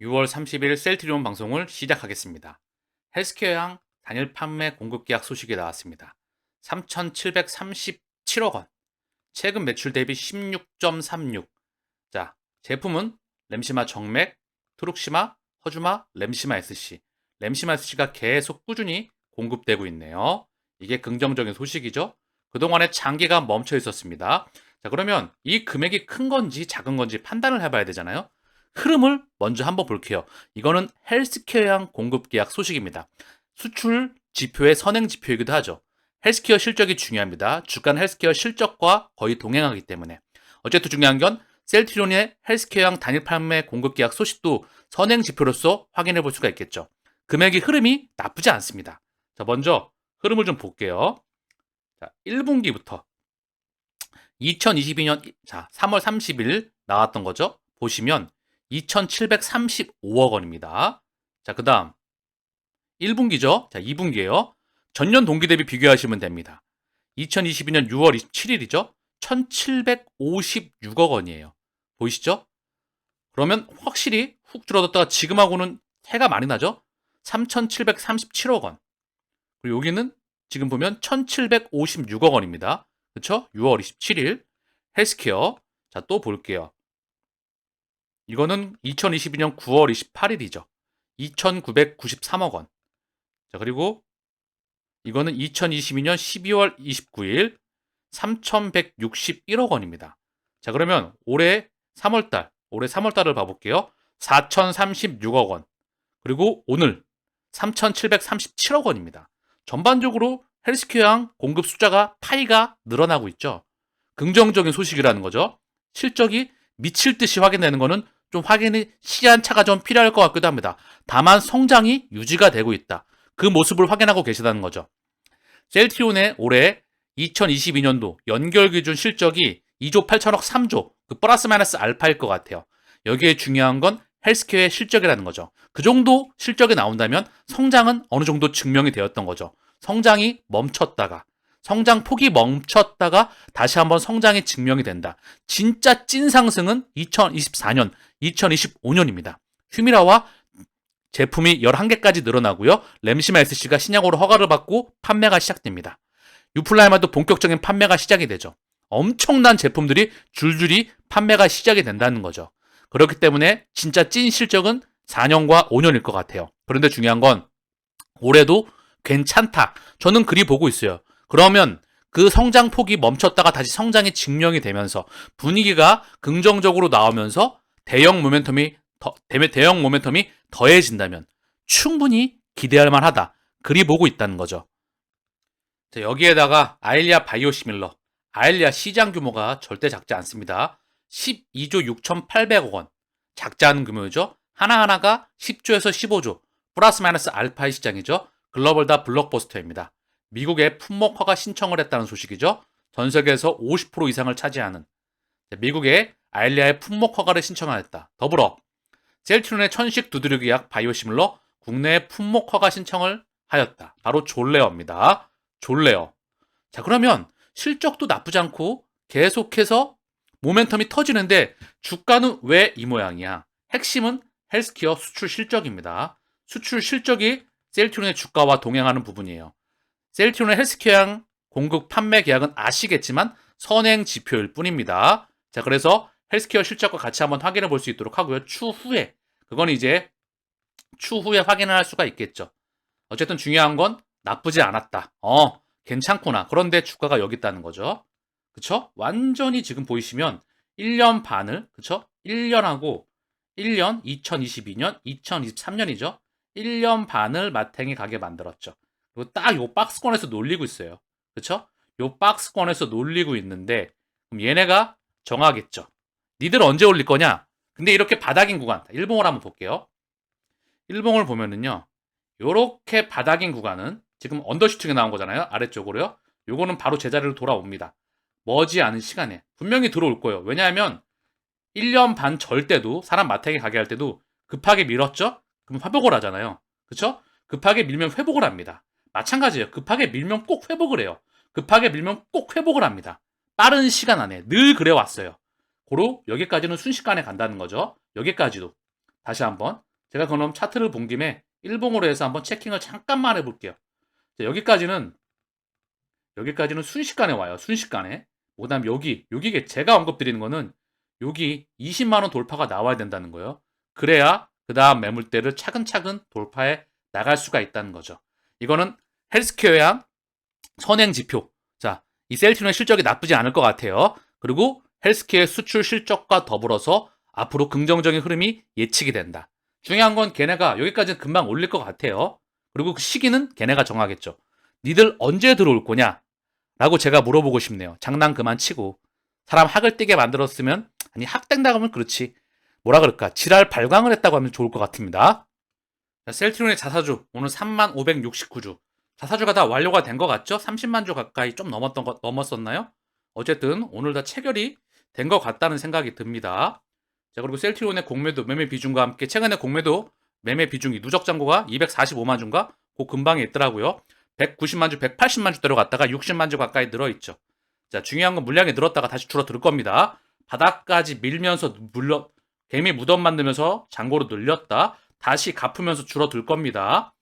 6월 30일 셀트리온 방송을 시작하겠습니다. 헬스케어양 단일 판매 공급 계약 소식이 나왔습니다. 3,737억 원. 최근 매출 대비 16.36. 자, 제품은 램시마 정맥, 트룩시마, 허주마, 램시마 SC. 램시마 SC가 계속 꾸준히 공급되고 있네요. 이게 긍정적인 소식이죠. 그동안에 장기가 멈춰 있었습니다. 자, 그러면 이 금액이 큰 건지 작은 건지 판단을 해봐야 되잖아요. 흐름을 먼저 한번 볼게요. 이거는 헬스케어양 공급 계약 소식입니다. 수출 지표의 선행 지표이기도 하죠. 헬스케어 실적이 중요합니다. 주간 헬스케어 실적과 거의 동행하기 때문에. 어쨌든 중요한 건 셀트리온의 헬스케어양 단일 판매 공급 계약 소식도 선행 지표로서 확인해 볼 수가 있겠죠. 금액의 흐름이 나쁘지 않습니다. 자, 먼저 흐름을 좀 볼게요. 자, 1분기부터 2022년 자, 3월 30일 나왔던 거죠. 보시면 2,735억 원입니다. 자, 그 다음 1분기죠. 자, 2분기에요. 전년 동기 대비 비교하시면 됩니다. 2022년 6월 27일이죠. 1,756억 원이에요. 보이시죠? 그러면 확실히 훅 줄어들다가 지금하고는 해가 많이 나죠? 3,737억 원. 그리고 여기는 지금 보면 1,756억 원입니다. 그쵸? 6월 27일. 헬스케어. 자, 또 볼게요. 이거는 2022년 9월 28일이죠. 2,993억 원. 자, 그리고 이거는 2022년 12월 29일 3,161억 원입니다. 자, 그러면 올해 3월 달, 올해 3월 달을 봐 볼게요. 4,036억 원. 그리고 오늘 3,737억 원입니다. 전반적으로 헬스케어양 공급 숫자가 파이가 늘어나고 있죠. 긍정적인 소식이라는 거죠. 실적이 미칠 듯이 확인되는 거는 좀 확인이 시간차가 좀 필요할 것 같기도 합니다. 다만 성장이 유지가 되고 있다. 그 모습을 확인하고 계시다는 거죠. 셀트리온의 올해 2022년도 연결 기준 실적이 2조 8천억 3조, 그 플러스 마이너스 알파일 것 같아요. 여기에 중요한 건 헬스케어의 실적이라는 거죠. 그 정도 실적이 나온다면 성장은 어느 정도 증명이 되었던 거죠. 성장이 멈췄다가 성장 폭이 멈췄다가 다시 한번 성장이 증명이 된다. 진짜 찐 상승은 2024년, 2025년입니다. 휴미라와 제품이 11개까지 늘어나고요. 램시마 SC가 신약으로 허가를 받고 판매가 시작됩니다. 유플라이마도 본격적인 판매가 시작이 되죠. 엄청난 제품들이 줄줄이 판매가 시작이 된다는 거죠. 그렇기 때문에 진짜 찐 실적은 4년과 5년일 것 같아요. 그런데 중요한 건 올해도 괜찮다. 저는 그리 보고 있어요. 그러면 그 성장 폭이 멈췄다가 다시 성장이 증명이 되면서 분위기가 긍정적으로 나오면서 대형 모멘텀이 더, 대형 모멘텀이 더해진다면 충분히 기대할 만하다. 그리 보고 있다는 거죠. 자, 여기에다가 아일리아 바이오시밀러, 아일리아 시장 규모가 절대 작지 않습니다. 12조 6,800억 원. 작지 않은 규모죠. 하나하나가 10조에서 15조, 플러스 마이너스 알파의 시장이죠. 글로벌 다 블록버스터입니다. 미국에 품목 허가 신청을 했다는 소식이죠. 전 세계에서 50% 이상을 차지하는 미국에 아일리아의 품목 허가를 신청하였다. 더불어 셀트론의 천식 두드러기 약 바이오시밀러 국내에 품목 허가 신청을 하였다. 바로 졸레어입니다. 졸레어. 자, 그러면 실적도 나쁘지 않고 계속해서 모멘텀이 터지는데 주가는 왜 이 모양이야? 핵심은 헬스케어 수출 실적입니다. 수출 실적이 셀트론의 주가와 동행하는 부분이에요. 셀트론의 헬스케어양 공급 판매 계약은 아시겠지만 선행 지표일 뿐입니다. 자, 그래서 헬스케어 실적과 같이 한번 확인해 볼 수 있도록 하고요. 추후에 그건 이제 추후에 확인을 할 수가 있겠죠. 어쨌든 중요한 건 나쁘지 않았다. 어, 괜찮구나. 그런데 주가가 여기 있다는 거죠. 그쵸? 완전히 지금 보이시면 1년 반을, 그쵸? 1년하고 1년, 2022년, 2023년이죠. 1년 반을 마탱이 가게 만들었죠. 그리고 딱 요 박스권에서 놀리고 있어요. 그쵸? 요 박스권에서 놀리고 있는데, 그럼 얘네가 정하겠죠. 니들 언제 올릴 거냐? 근데 이렇게 바닥인 구간, 일봉을 한번 볼게요. 일봉을 보면은요, 요렇게 바닥인 구간은 지금 언더슈팅이 나온 거잖아요. 아래쪽으로요. 요거는 바로 제자리로 돌아옵니다. 머지 않은 시간에. 분명히 들어올 거예요. 왜냐하면 1년 반 절 때도 사람 마탱이 가게 할 때도 급하게 밀었죠? 그럼 회복을 하잖아요. 그쵸? 급하게 밀면 회복을 합니다. 마찬가지예요. 급하게 밀면 꼭 회복을 해요. 급하게 밀면 꼭 회복을 합니다. 빠른 시간 안에 늘 그래 왔어요. 고로 여기까지는 순식간에 간다는 거죠. 여기까지도. 다시 한번 제가 그럼 차트를 본 김에 일봉으로 해서 한번 체킹을 잠깐만 해볼게요. 자, 여기까지는 여기까지는 순식간에 와요. 순식간에. 그다음 여기 여기게 제가 언급드리는 거는 여기 20만 원 돌파가 나와야 된다는 거예요. 그래야 그 다음 매물대를 차근차근 돌파해 나갈 수가 있다는 거죠. 이거는 헬스케어양 선행 지표. 자, 이 셀트리온의 실적이 나쁘지 않을 것 같아요. 그리고 헬스케어 수출 실적과 더불어서 앞으로 긍정적인 흐름이 예측이 된다. 중요한 건 걔네가 여기까지는 금방 올릴 것 같아요. 그리고 그 시기는 걔네가 정하겠죠. 니들 언제 들어올 거냐? 라고 제가 물어보고 싶네요. 장난 그만 치고. 사람 학을 뛰게 만들었으면, 아니, 학땡당하면 그렇지. 뭐라 그럴까? 지랄 발광을 했다고 하면 좋을 것 같습니다. 자, 셀트리온의 자사주, 오늘 3569주. 자사주가 다 완료가 된 것 같죠? 30만 주 가까이 좀 넘었던 것, 넘었었나요? 어쨌든 오늘 다 체결이 된 것 같다는 생각이 듭니다. 자, 그리고 셀트리온의 공매도 매매 비중과 함께 최근에 공매도 매매 비중이 누적 잔고가 245만 주인가? 그 근방에 있더라고요. 190만 주, 180만 주대로 갔다가 60만 주 가까이 늘어 있죠. 자, 중요한 건 물량이 늘었다가 다시 줄어들 겁니다. 바닥까지 밀면서 물러 개미 무덤 만들면서 잔고로 늘렸다. 다시 갚으면서 줄어들 겁니다.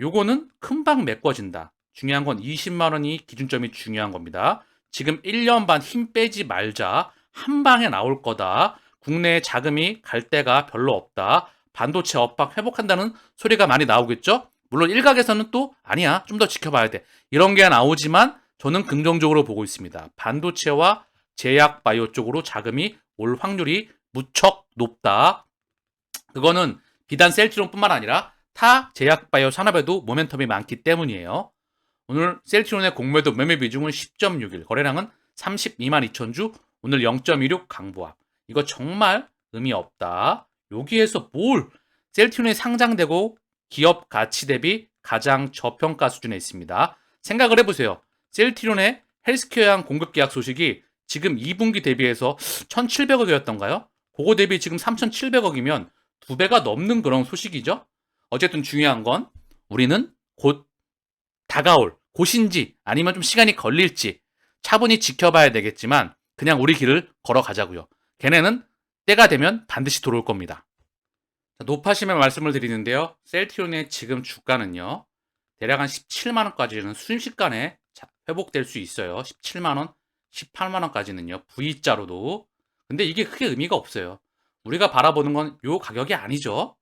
요거는 금방 메꿔진다. 중요한 건 20만 원이 기준점이 중요한 겁니다. 지금 1년 반 힘 빼지 말자. 한 방에 나올 거다. 국내에 자금이 갈 데가 별로 없다. 반도체 엇박 회복한다는 소리가 많이 나오겠죠? 물론 일각에서는 또 아니야. 좀 더 지켜봐야 돼. 이런 게 나오지만 저는 긍정적으로 보고 있습니다. 반도체와 제약 바이오 쪽으로 자금이 올 확률이 무척 높다. 그거는 비단 셀트론뿐만 아니라 타 제약 바이오 산업에도 모멘텀이 많기 때문이에요. 오늘 셀트론의 공매도 매매 비중은 10.61, 거래량은 32만 2천 주, 오늘 0.16 강보합. 이거 정말 의미 없다. 여기에서 뭘 셀트론이 상장되고 기업 가치 대비 가장 저평가 수준에 있습니다. 생각을 해보세요. 셀트론의 헬스케어양 공급 계약 소식이 지금 2분기 대비해서 1,700억이었던가요? 그거 대비 지금 3,700억이면 두 배가 넘는 그런 소식이죠. 어쨌든 중요한 건 우리는 곧 다가올 곳인지 아니면 좀 시간이 걸릴지 차분히 지켜봐야 되겠지만 그냥 우리 길을 걸어가자고요. 걔네는 때가 되면 반드시 들어올 겁니다. 높아심의 말씀을 드리는데요. 셀트리온의 지금 주가는요. 대략 한 17만 원까지는 순식간에 회복될 수 있어요. 17만 원, 18만 원까지는요. V자로도. 근데 이게 크게 의미가 없어요. 우리가 바라보는 건 요 가격이 아니죠.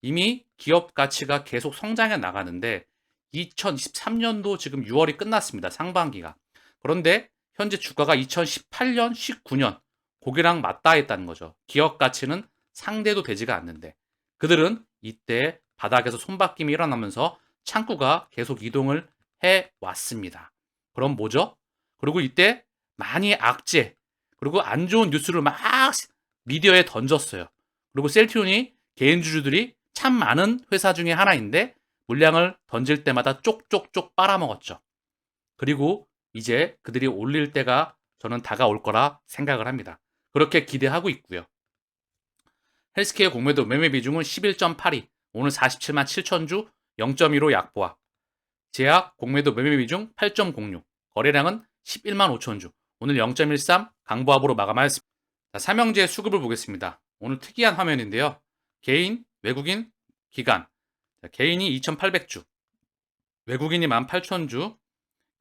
이미 기업 가치가 계속 성장해 나가는데 2023년도 지금 6월이 끝났습니다. 상반기가. 그런데 현재 주가가 2018년, 19년 고기랑 맞닿아 있다는 거죠. 기업 가치는 상대도 되지가 않는데 그들은 이때 바닥에서 손바뀜이 일어나면서 창구가 계속 이동을 해 왔습니다. 그럼 뭐죠? 그리고 이때 많이 악재 그리고 안 좋은 뉴스를 막 미디어에 던졌어요. 그리고 셀티온이 개인 주주들이 참 많은 회사 중에 하나인데 물량을 던질 때마다 쪽쪽쪽 빨아먹었죠. 그리고 이제 그들이 올릴 때가 저는 다가올 거라 생각을 합니다. 그렇게 기대하고 있고요. 헬스케어 공매도 매매 비중은 11.82, 오늘 47만 7천 주, 0.15 약보합. 제약 공매도 매매 비중 8.06, 거래량은 11만 5천 주, 오늘 0.13 강보합으로 마감하였습니다. 자, 삼형제 수급을 보겠습니다. 오늘 특이한 화면인데요. 개인, 외국인, 기간. 자, 개인이 2,800주, 외국인이 18,000주,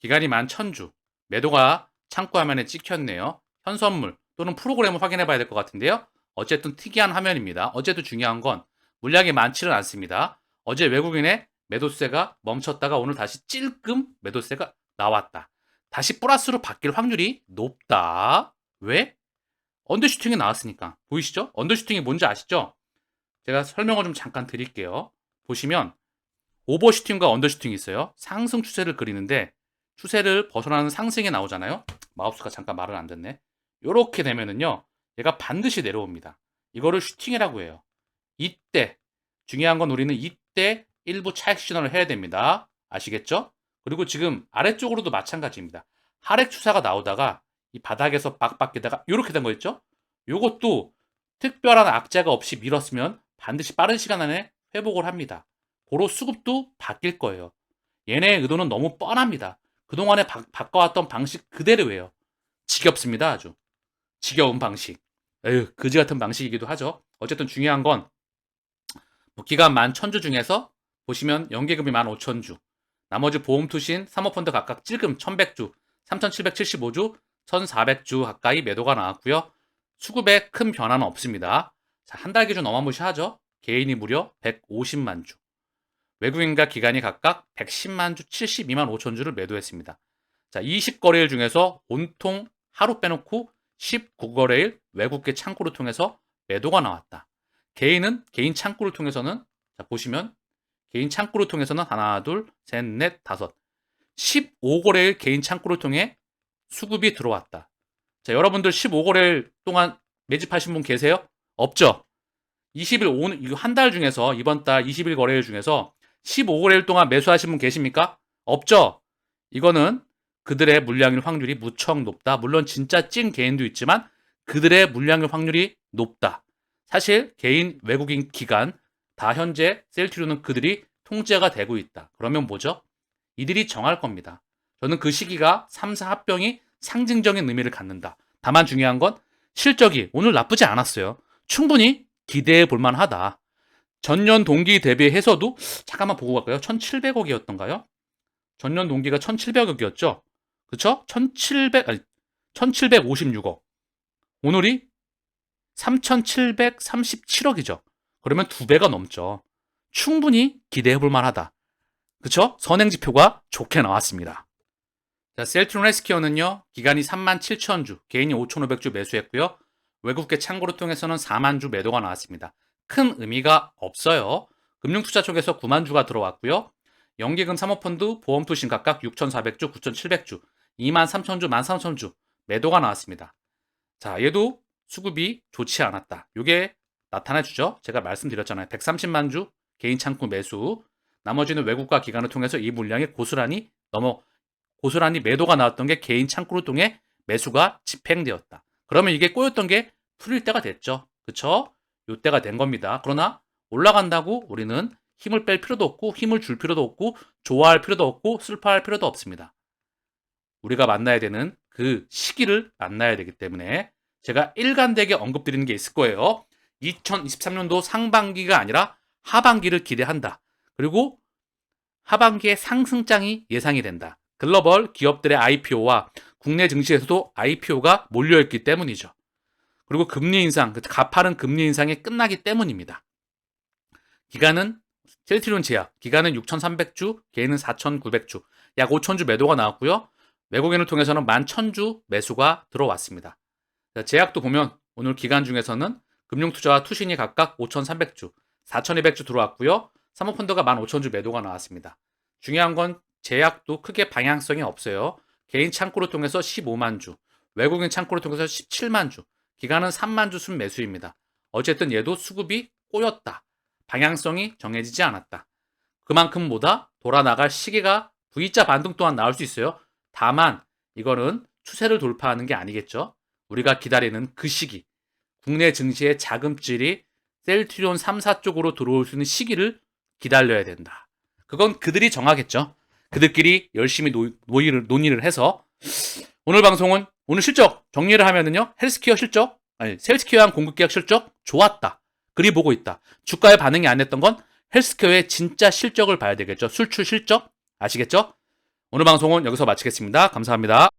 기간이 11,000주. 매도가 창구 화면에 찍혔네요. 현선물 또는 프로그램을 확인해 봐야 될 것 같은데요. 어쨌든 특이한 화면입니다. 어제도 중요한 건 물량이 많지는 않습니다. 어제 외국인의 매도세가 멈췄다가 오늘 다시 찔끔 매도세가 나왔다. 다시 플러스로 바뀔 확률이 높다. 왜? 언더슈팅이 나왔으니까. 보이시죠? 언더슈팅이 뭔지 아시죠? 제가 설명을 좀 잠깐 드릴게요. 보시면 오버슈팅과 언더슈팅이 있어요. 상승 추세를 그리는데 추세를 벗어나는 상승이 나오잖아요. 마우스가 잠깐 말을 안 듣네. 이렇게 되면은요. 얘가 반드시 내려옵니다. 이거를 슈팅이라고 해요. 이때 중요한 건 우리는 이때 일부 차익 신호를 해야 됩니다. 아시겠죠? 그리고 지금 아래쪽으로도 마찬가지입니다. 하락 추세가 나오다가 이 바닥에서 박박기다가 이렇게 된 거 있죠? 요것도 특별한 악재가 없이 밀었으면 반드시 빠른 시간 안에 회복을 합니다. 고로 수급도 바뀔 거예요. 얘네의 의도는 너무 뻔합니다. 그동안에 바, 바꿔왔던 방식 그대로예요. 지겹습니다, 아주. 지겨운 방식. 에휴, 그지 같은 방식이기도 하죠. 어쨌든 중요한 건 뭐 기간 만 1000주 중에서 보시면 연계금이 15,000주, 나머지 보험투신, 사모펀드 각각 찔금 1100주, 3775주, 1400주 가까이 매도가 나왔고요. 수급에 큰 변화는 없습니다. 자, 한 달 기준 어마무시하죠? 개인이 무려 150만 주. 외국인과 기관이 각각 110만 주, 72만 5천 주를 매도했습니다. 자, 20거래일 중에서 온통 하루 빼놓고 19거래일 외국계 창구를 통해서 매도가 나왔다. 개인은 개인 창구를 통해서는 자, 보시면 개인 창구를 통해서는 하나, 둘, 셋, 넷, 다섯. 15거래일 개인 창구를 통해 수급이 들어왔다. 자, 여러분들 15거래일 동안 매집하신 분 계세요? 없죠? 20일 오늘 이거 한 달 중에서 이번 달 20일 거래일 중에서 15거래일 동안 매수하신 분 계십니까? 없죠. 이거는 그들의 물량일 확률이 무척 높다. 물론 진짜 찐 개인도 있지만 그들의 물량일 확률이 높다. 사실 개인 외국인 기관 다 현재 셀트리온은 그들이 통제가 되고 있다. 그러면 뭐죠? 이들이 정할 겁니다. 저는 그 시기가 3사 합병이 상징적인 의미를 갖는다. 다만 중요한 건 실적이 오늘 나쁘지 않았어요. 충분히 기대해 볼 만하다. 전년 동기 대비해서도 잠깐만 보고 갈까요? 1,700억이었던가요? 전년 동기가 1,700억이었죠? 그쵸? 1,700, 아니, 1,756억. 오늘이 3,737억이죠. 그러면 두 배가 넘죠. 충분히 기대해 볼 만하다. 그쵸? 선행 지표가 좋게 나왔습니다. 자, 셀트론 헬스케어는요, 기간이 3만 7천 주, 개인이 5,500주 매수했고요. 외국계 창고를 통해서는 4만 주 매도가 나왔습니다. 큰 의미가 없어요. 금융투자 쪽에서 9만 주가 들어왔고요. 연기금 사모펀드, 보험 투신 각각 6,400주, 9,700주, 2만 3천 주, 1만 3천 주 매도가 나왔습니다. 자, 얘도 수급이 좋지 않았다. 이게 나타내주죠. 제가 말씀드렸잖아요. 130만 주 개인 창구 매수, 나머지는 외국과 기관을 통해서 이 물량이 고스란히 넘어 고스란히 매도가 나왔던 게 개인 창구를 통해 매수가 집행되었다. 그러면 이게 꼬였던 게 풀릴 때가 됐죠. 그쵸? 요 때가 된 겁니다. 그러나 올라간다고 우리는 힘을 뺄 필요도 없고 힘을 줄 필요도 없고 좋아할 필요도 없고 슬퍼할 필요도 없습니다. 우리가 만나야 되는 그 시기를 만나야 되기 때문에 제가 일관되게 언급드리는 게 있을 거예요. 2023년도 상반기가 아니라 하반기를 기대한다. 그리고 하반기에 상승장이 예상이 된다. 글로벌 기업들의 IPO와 국내 증시에서도 IPO가 몰려있기 때문이죠. 그리고 금리 인상, 그 가파른 금리 인상이 끝나기 때문입니다. 기간은 셀트리온 제약, 기간은 6,300주, 개인은 4,900주, 약 5,000주 매도가 나왔고요. 외국인을 통해서는 11,000주 매수가 들어왔습니다. 제약도 보면 오늘 기간 중에서는 금융투자와 투신이 각각 5,300주, 4,200주 들어왔고요. 사모펀드가 15,000주 매도가 나왔습니다. 중요한 건 제약도 크게 방향성이 없어요. 개인 창구를 통해서 15만 주, 외국인 창구를 통해서 17만 주, 기간은 3만 주순 매수입니다. 어쨌든 얘도 수급이 꼬였다. 방향성이 정해지지 않았다. 그만큼 보다 돌아나갈 시기가 V자 반등 또한 나올 수 있어요. 다만 이거는 추세를 돌파하는 게 아니겠죠. 우리가 기다리는 그 시기, 국내 증시의 자금질이 셀트리온 3사 쪽으로 들어올 수 있는 시기를 기다려야 된다. 그건 그들이 정하겠죠. 그들끼리 열심히 노, 논의를, 논의를 해서 오늘 방송은 오늘 실적 정리를 하면은요 헬스케어 실적 아니 셀스케어한 공급 계약 실적 좋았다. 그리 보고 있다. 주가에 반응이 안 했던 건 헬스케어의 진짜 실적을 봐야 되겠죠. 술출 실적? 아시겠죠? 오늘 방송은 여기서 마치겠습니다. 감사합니다